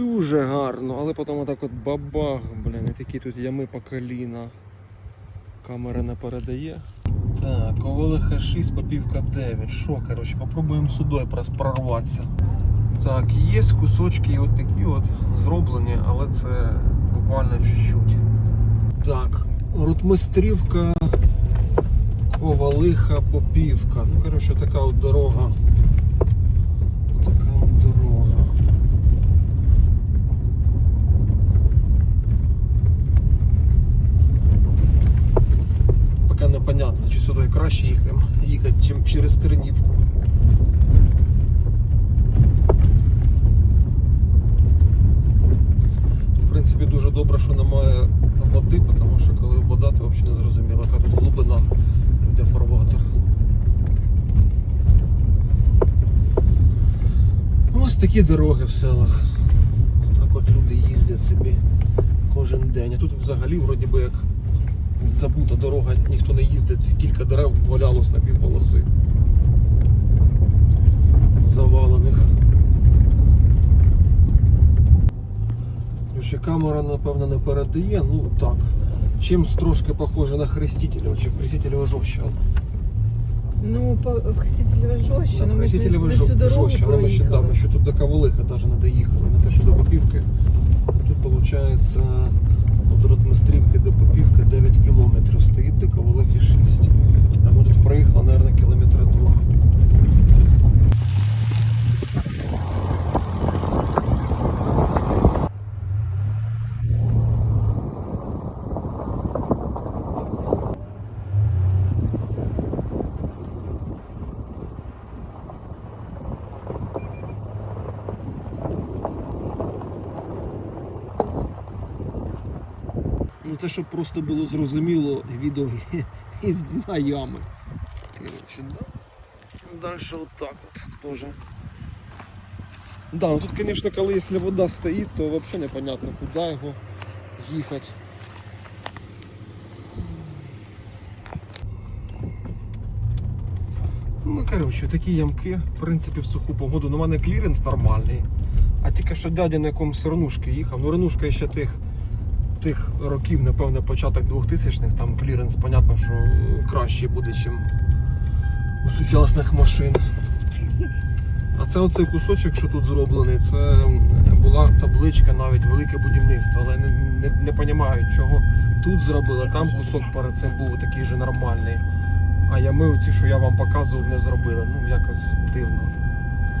дуже гарно, але потім отак от бабах, блін, і такі тут ями по коліна. Камера не передає. Так, Ковалиха 6, попівка 9. Що, коротше, попробуємо сюди прорватися. Так, є кусочки от такі от зроблені, але це буквально чуть-чуть. Так, рутмистрівка, ковалиха, попівка. Ну, коротше, така от дорога. Така от дорога. Поки непонятно, чи сюди краще їхати, чим через Тернівку. В принципі, дуже добре, що немає води, тому що коли вода, то взагалі не зрозуміло, яка тут глибина де фарватер. Ось такі дороги в селах. Так от люди їздять собі кожен день. А тут взагалі вроді би як забута дорога, ніхто дерев валялось на півполоси. Завалених. Ще камера, напевно, не передає, ну так. Чимсь трошки похоже на Хрестителя, чи Хрестителя жорстче. Ну, по Хрестителева жорстче, Да, ну ми ж не, Хрестителева не всю жо- дорогу жорстче, але ми ще, да, проїхали. ми ще тут до Каволиха навіть не доїхали, не те, що до Попівки. Тут виходить від Ротмистрівки до Ну це щоб просто було зрозуміло відео із дна ями. Коротше, да. Далі отак от теж. Да, ну тут, звісно, коли якщо вода стоїть, то взагалі непонятно, куди його їхати. Ну, коротше, такі ямки, в принципі, в суху погоду. Ну, у мене кліренс нормальний. А тільки що дядя на якомусь ренушки їхав. Ну, ренушка ще тих, тих років, напевно, початок 2000-х, там кліренс, понятно, що краще буде, ніж у сучасних машин. А це оцей кусочок, що тут зроблений, це була табличка навіть велике будівництво, але не, не, не розумію, чого тут зробили, там кусок перед цим був такий же нормальний. А ями оці, що я вам показував, не зробили. Ну, якось дивно.